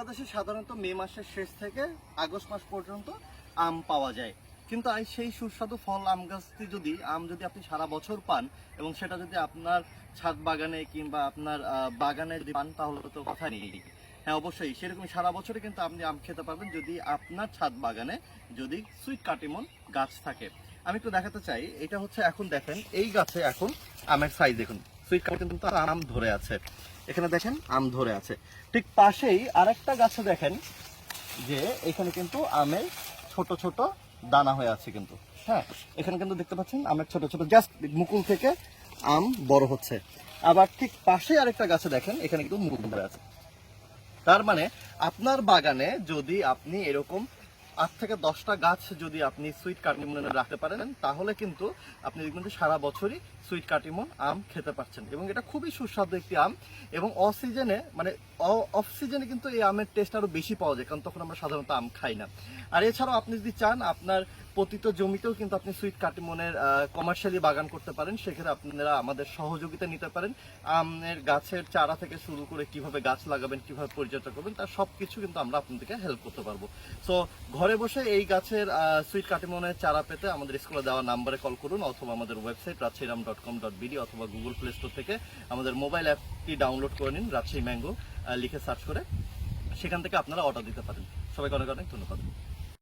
বাংলাদেশে সাধারণত মে মাসের শেষ থেকে আগস্ট মাস পর্যন্ত আম পাওয়া যায়। কিন্তু সেই সুস্বাদু ফল, আম গাছটি যদি, আম যদি আপনি সারা বছর পান এবং সেটা যদি আপনার ছাদ বাগানে কিংবা আপনার বাগানে যদি পান, তাহলে তো কথা নেই। হ্যাঁ অবশ্যই সেরকম সারা বছরে কিন্তু আপনি আম খেতে পারবেন যদি আপনার ছাদ বাগানে যদি সুইট কাটিমন গাছ থাকে। আমি একটু দেখাতে চাই, এটা হচ্ছে এখন দেখেন, এই গাছে এখন আমের সাইজ দেখুন। সুইট কাটিমন কিন্তু আম ধরে আছে। এখানে দেখেন, আম ধরে আছে। ঠিক পাশেই আরেকটা গাছে দেখেন যে এখানে কিন্তু আমের ছোট ছোট দানা হয়ে আছে কিন্তু। হ্যাঁ এখানে কিন্তু দেখতে পাচ্ছেন আমের ছোট ছোট, জাস্ট মুকুল থেকে আম বড় হচ্ছে। আবার ঠিক পাশে আরেকটা গাছে দেখেন, এখানে কিন্তু মুকুল ধরে আছে। তার মানে আপনার বাগানে যদি আপনি এরকম আট থেকে দশটা গাছ যদি আপনি সুইট কাটিমন রাখতে পারেন, তাহলে কিন্তু আপনি দেখবেন যে সারা বছরই সুইট কাটিমন আম খেতে পারছেন। এবং এটা খুবই সুস্বাদু একটি আম এবং অসিজনে মানে অফ সিজনে কিন্তু এই আমের টেস্ট আরও বেশি পাওয়া যায়, কারণ তখন আমরা সাধারণত আম খাই না। আর এছাড়াও আপনি যদি চান আপনার পতিত জমিতেও কিন্তু আপনি সুইট কাটিমনের কমার্শিয়ালি বাগান করতে পারেন। সেক্ষেত্রে আপনারা আমাদের সহযোগিতা নিতে পারেন। আমের গাছের চারা থেকে শুরু করে কীভাবে গাছ লাগাবেন, কীভাবে পরিচর্যা করবেন, তার সব কিছু কিন্তু আমরা আপনাদেরকে হেল্প করতে পারব। সো ঘরে বসে এই গাছের সুইট কাটিমনের চারা পেতে আমাদের স্কুলে দেওয়া নাম্বারে কল করুন, অথবা আমাদের website Rajshahiram dot com dot BD অথবা গুগল প্লে স্টোর থেকে আমাদের মোবাইল অ্যাপটি ডাউনলোড করে নিন, রাজশাহী ম্যাঙ্গো লিখে সার্চ করে। সেখান থেকে আপনারা অর্ডার দিতে পারেন। সবাইকে অনেক অনেক ধন্যবাদ।